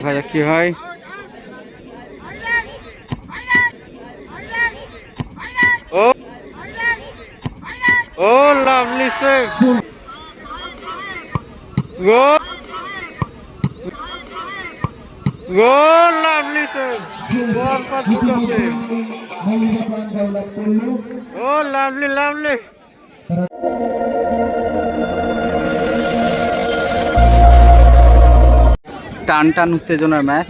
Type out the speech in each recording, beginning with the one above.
দেখা যাক কি হয় ও ও lovely save goal goal lovely save বল পর দুটো সেভ ও লাভলি লাভলি টান টান উত্তেজনার ম্যাচ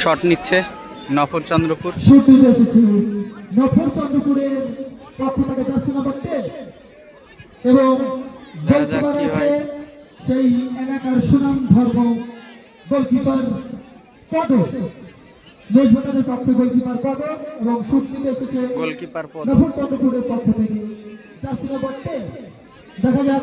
শট নিচ্ছে নফর চন্দ্রপুর। নফর চন্দ্রপুরের পক্ষ থেকে নাম্বার টেন এবং। সেই এলাকার সুনাম ধর্ম গোলকিপার পক্ষে গোলকিপার পদ এবং শুট নিতে এসেছে গোলকিপার পদ নফর চন্দ্রপুরের পক্ষ থেকে। Jersey number ten. দেখা যাক।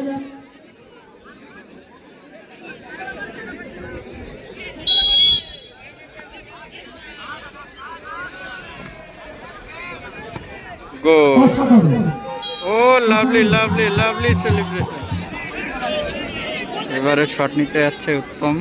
গোল। ও লাভলি লাভলি লাভলি সেলিব্রেশন এবারে শট নিতে যাচ্ছে উত্তম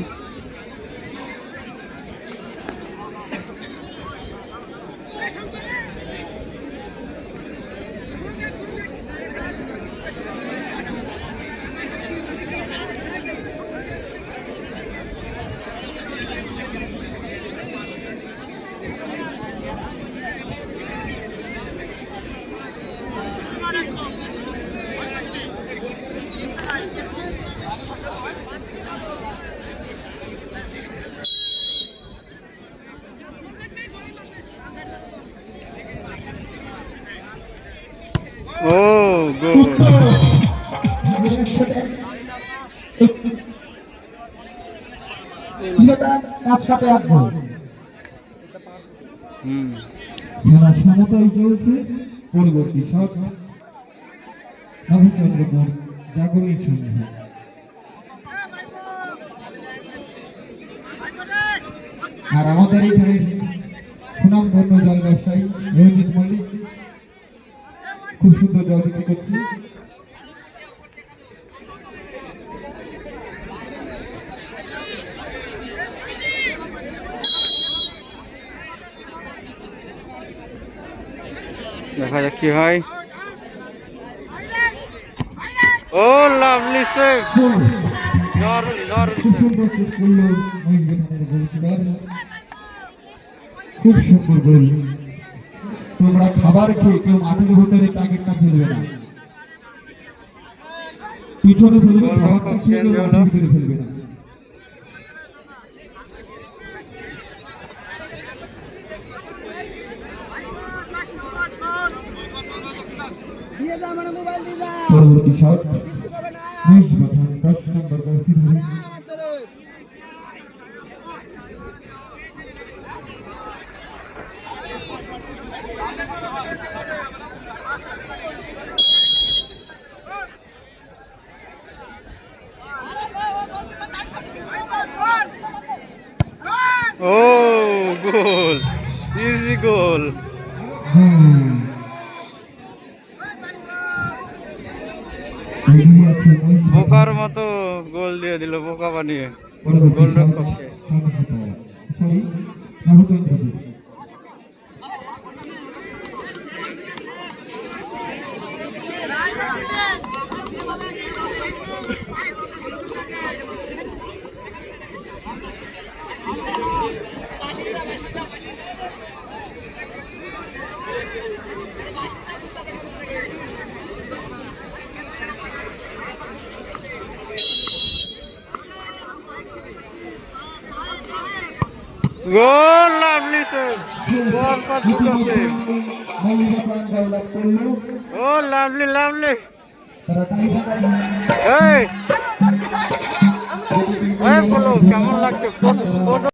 ও গোল একসাথে এক গোল খেলা সমতাই চলছে পরবর্তী শট নবচন্দ্রপুর জাগরণী সংঘ আর আমাদের এখানে সুনামধন্য জল ব্যবসায়ী রঞ্জিত খুব সুন্দর জল বিক্রি করছে দেখা যাক কি হয়। ও লাভলি সেভ দারুণ দারুণ খুব সুন্দর খুব গোল তোমরা খাবার খেয়ে কেউ মাঠের ভিতরে টার্গেটটা ফেলবে না। পিছনে ফেলবে ফেলবে না। পরবর্তী শট মিস বাথান দশ নম্বর জার্সি ধরে ও গোল ইজি গোল। বোকার মতো গোল দিয়ে দিল বোকা বানিয়ে গোলরক্ষককে গোল লাভলি করল ও লাভলি লাভলি এই এই। বলো কেমন লাগছে? ফটো।